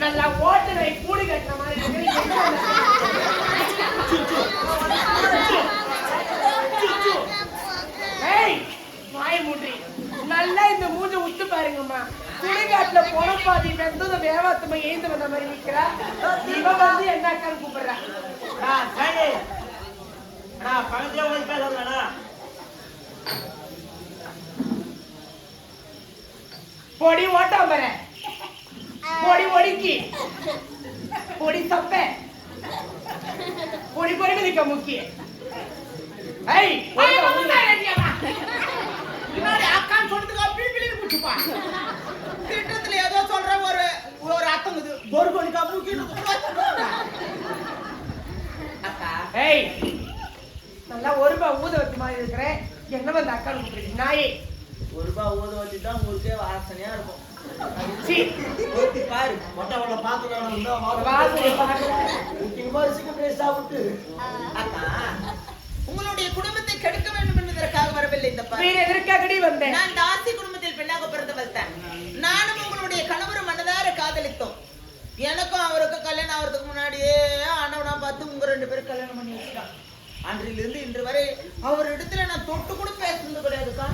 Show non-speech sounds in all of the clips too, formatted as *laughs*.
நல்லா ஓட்டு நாய் கூடு கட்டின மாதிரி *laughs* வாய மூடி. நல்லா இந்த மூஞ்ச உத்து பாருங்கம்மா. சுடுகாட்டுல போன பாதி வெந்தத வேவாத்தமா ஏந்து வந்த மாதிரி நிக்கிறா? இவ வந்து என்ன அக்கான்னு கூப்பிடுறா? பக்கத்துல போய் பேசுறேண்ணா. பொடி ஓட்டாம்பர பொடி ஒடுக்கி பொடி சப்ப. பொடி பொடி நிக்க முக்கிய ஐய் பின்னாடி அக்கான்னு சொன்னதுக்கு அப்படி பிடிச்சுப்பா திட்டத்துல ஏதோ சொல்ற ஒரு ஒரு அர்த்தங்குது ஒரு மணிக்கா அக்கா. ஏய் நல்லா ஒரு ரூபாய் ஊத வச்ச மாதிரி இருக்கிறேன். என்ன வந்து அக்கா நாயே. ஒரு ரூபாய் ஊத வச்சுதான் ஊருக்கே வாசனையா இருக்கும். பாரு மொட்டை சாப்பிட்டு. அக்கா உங்களுடைய குடும்பத்தை கெடுக்க வேண்டும் என்பதற்காக வரவில்லை இந்த பாரு. வேற எதற்காகடி வந்தேன்? நான் தாசி குடும்பத்தில் பெண்ணாக பிறந்தவள் தான். நானும் உங்களுடைய கணவரும் மனதார காதலித்தோம். எனக்கும் அவருக்கும் கல்யாணம் ஆகிறதுக்கு முன்னாடியே ஆண்டவனா பார்த்து உங்க ரெண்டு பேரும் கல்யாணம் பண்ணி வச்சுட்டான் அன்றிலிருந்து இன்று வரை அவர் இடத்துல நான் தொட்டு கூட பேசுனது கிடையாதுக்கா.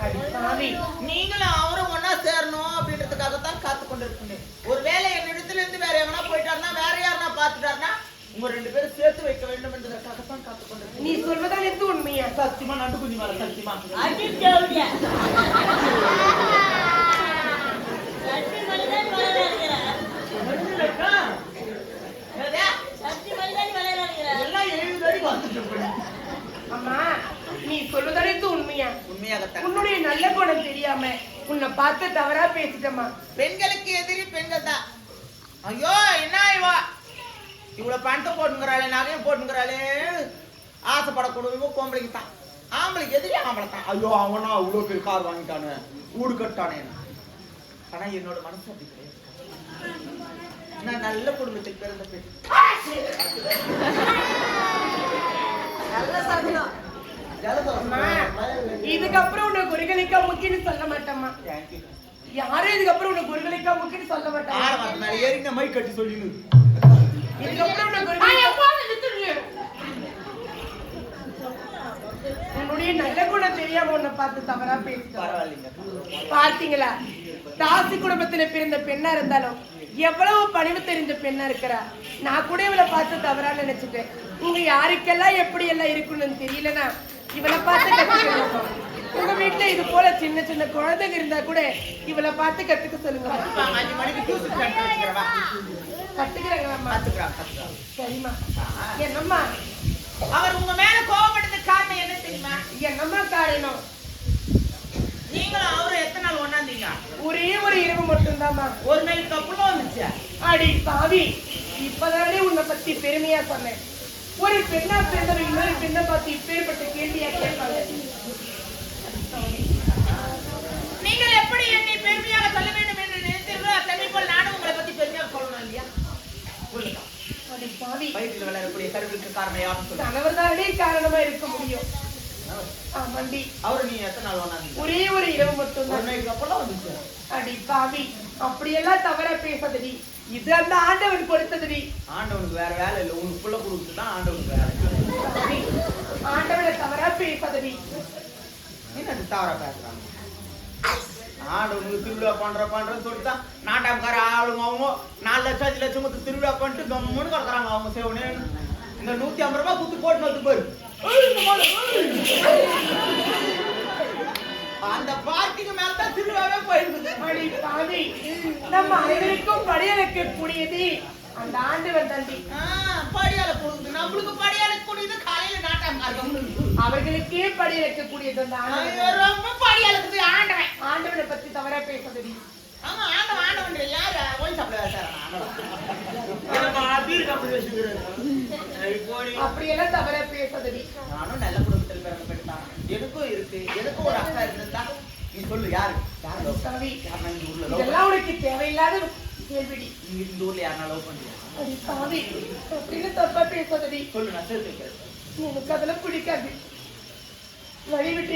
அடி சாமி நீங்களும் அவரும் ஒண்ணா சேரணும் அப்படின்றதுக்காக தான் காத்து கொண்டிருக்கேன் ஒருவேளை என் இடத்துல இருந்து வேற எவனா போயிட்டாருன்னா வேற யாருனா பார்த்துட்டாருன்னா உங்க ரெண்டு பேரும் சேர்த்து வைக்க வேண்டும் என்பதற்காக தான் காத்து கொண்டிருக்கேன் நீ சொல்வதால் எது உண்மையா? சத்தியமா நண்டு குஞ்சு மேல சத்தியமா? எல்லாம் எழுபது அடி வந்துட்டு. அம்மா நீ சொல்வதால் எது உண்மையா உண்மையாகத்தான் உன்னுடைய நல்ல குணம் தெரியாம உன்னை பார்த்து தவறா பேசிட்டம்மா. பெண்களுக்கு எதிரி பெண்கள் தான். ஐயோ என்ன இவா? இவ்வளவு பணத்தை போட்டுங்கிறாளே நகையும் போட்டுங்கிறாளே. ஆசைப்படக்கூடியவங்க பொம்பளைக்கு தான் ஆம்பளைக்கு எதிரி ஆம்பளை தான் ஐயோ அவனா அவ்வளோ பேர் கார் வாங்கிட்டானு. ஊடு கட்டானே. ஆனா என்னோட மனசு அப்படி கிடையாது. நான் நல்ல குடும்பத்தில் பிறந்த பெண். நல்ல அம்மா இதுக்கப்புறம் உன்னை குருகலிக்கா முக்கின்னு சொல்ல மாட்டேம்மா. யாரும் இதுக்கப்புறம் உன்னை குருகலிக்கா முக்கின்னு சொல்ல மேல ஏறி இந்த மை கட்டி சொல்லினு இதுக்கப்புறம் உன்னை உன்னுடைய நல்ல குணம் தெரியாம உன்னை பார்த்து தவறா பரவாயில்லைங்க. பாத்தீங்களா தாசி குடும்பத்துல பிறந்த பெண்ணா இருந்தாலும் எவ்வளவு பணிவு தெரிஞ்ச பெண்ணா இருக்கிறா? நான் கூட இவளை பார்த்து தவறா நினைச்சிட்டேன். உங்க யாருக்கெல்லாம் எப்படி எல்லாம் இருக்கணும்னு தெரியலனா இவளை பார்த்து கத்துக்கணும். உங்க வீட்டுல இது போல சின்ன சின்ன குழந்தைங்க இருந்தா கூட இவளை பார்த்து கத்துக்க சொல்லுங்க. சரிம்மா. என்னம்மா? அவர் உங்க மேல கோவப்பட்டதுக்கு காரணம் என்ன தெரியுமா? என்னம்மா காரணம்? நீங்களும் அவரும் எத்தனை நாள் ஒண்ணாந்தீங்க? ஒரே ஒரு இரவு மட்டும்தாம்மா. ஒரு நாளைக்கு அப்புறம் வந்துச்சு? அடி சாவி இப்பதானே உன்னை பத்தி பெருமையா சொன்னேன். ஒரு பெண்ணா பிறந்தவங்க இன்னொரு பெண்ணை பார்த்து இப்பேற்பட்ட கேள்வியா கேட்பாங்க. நீங்கள் எப்படி என்னை பெருமையாக சொல்ல வேண்டும் என்று நினைத்தீர்களோ அதே போல் நானும் உங்களை பத்தி பெருமையாக சொல்லணும் இல்லையா? வயிற்றில் வளரக்கூடிய கருவிற்கு காரணம் யாருன்னு சொல்லுங்க கணவர் தானே காரணமா இருக்க முடியும். ஆமாண்டி அவரு நீ எத்தனை நாள் ஒரே ஒரு இரவு நாளைக்கு அப்புறம் வந்துச்சு? அடி பாவி. அப்படியெல்லாம் தவறா பேசாதடி. இது அந்த ஆண்டவன் கொடுத்ததுடி. ஆண்டவனுக்கு வேற வேலை இல்லை. உனக்கு புள்ள கொடுத்து தான் ஆண்டவனுக்கு வேலை. ஆண்டவனை தவறா பேசாதடி என்ன தவறா பேசுறாங்க? ஆண்டவனுக்கு திருவிழா பண்ற பண்றன்னு சொல்லிட்டு தான் நாட்டாம்கார ஆளுங்க அவங்க நாலு லட்சம் அஞ்சு லட்சம் கொடுத்து திருவிழா பண்ணிட்டு கம்முன்னு கிடக்குறாங்க அவங்க சேவனே. இந்த நூத்தி ஐம்பது ரூபாய் குத்து போட்டு வந்து ஏய். அந்த பார்ட்டிக்கு மேல தான் திருவிழாவே பாவி. நம்ம அனைவருக்கும் படியலுக்கு கூடியது. அந்த ஆண்டவன் தந்தி. ஆ, படியால கொடுக்குது. நம்மளுக்கு படியால கூடியது காலையில கம்முன்னு அவர்களுக்கே படி வைக்கக்கூடியது அந்த ஐயோ, ஆண்டவன் ரொம்ப படியாளுக்கு ஆண்டவன். ஆண்டவனை பத்தி தவறா பேசாதடி. ஆமா ஆண்டவன் ஆண்டவன் யாரு? ஒயின் சாப்பிட வேசாரா ஆண்டவன் என்னப்பா, பீர் கம்பெனி வச்சுக்கிறாரு. சரி, போடி. அப்படியெல்லாம் தவறா பேசாதடி. நானும் நல்ல குடும்பத்தில் பிறந்த பெண் தான் எனக்கும் இருக்கு எனக்கும் ஒரு அக்கா இருந்தா நீ சொல்லு யாரு யாரு love சாமி யாருன்னா இந்த ஊர்ல லவ் இதெல்லாம் உனக்கு தேவையில்லாத கேள்விடி நீ இந்த ஊர்ல யாருன்னா லவ் அப்படின்னு தப்பா பேசாதடி சொல்லு நான் சேர்த்து வைக்கிறேன் எனக்கு அதெல்லாம் பிடிக்காது வழி விட்டு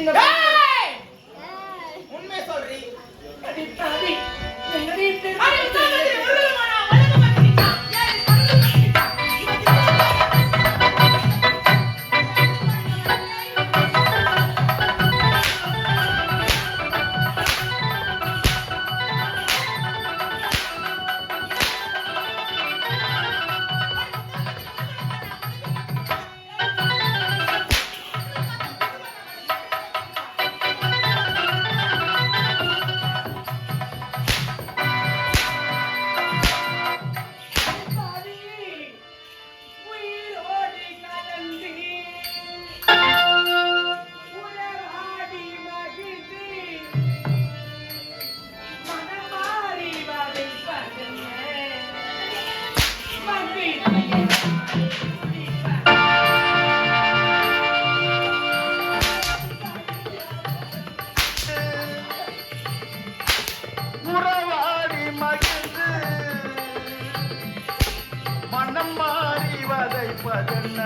மனம் மாறி வதைப்பதென்ன?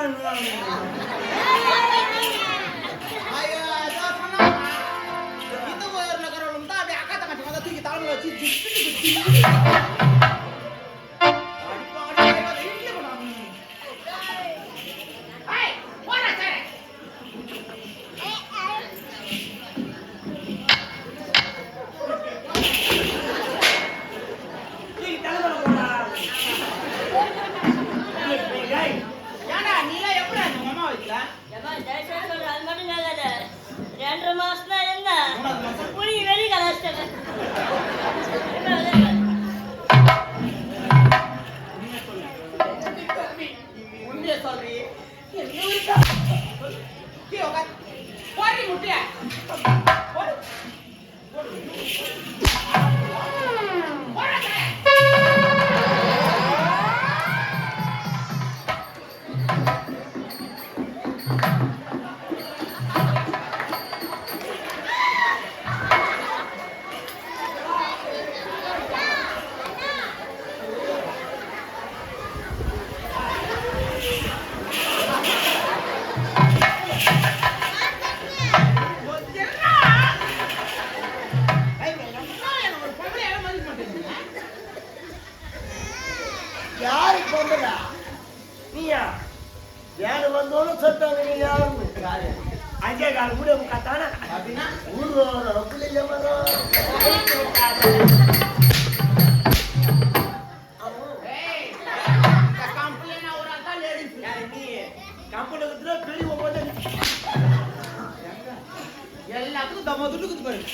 Kita mau yang negara belum tahu, dia akan tengah-tengah tuh kita mau cuci. முட்டைய சொல்றி? போடுறி யாரு வந்தாலும் சொத்தாங்க நீ யாரும் அஞ்சே காலம் கூட கத்தானா அப்படின்னா ஊர் பிள்ளைங்க வரும் எல்லாத்துக்கும் தம்மா துட்டு பாருங்க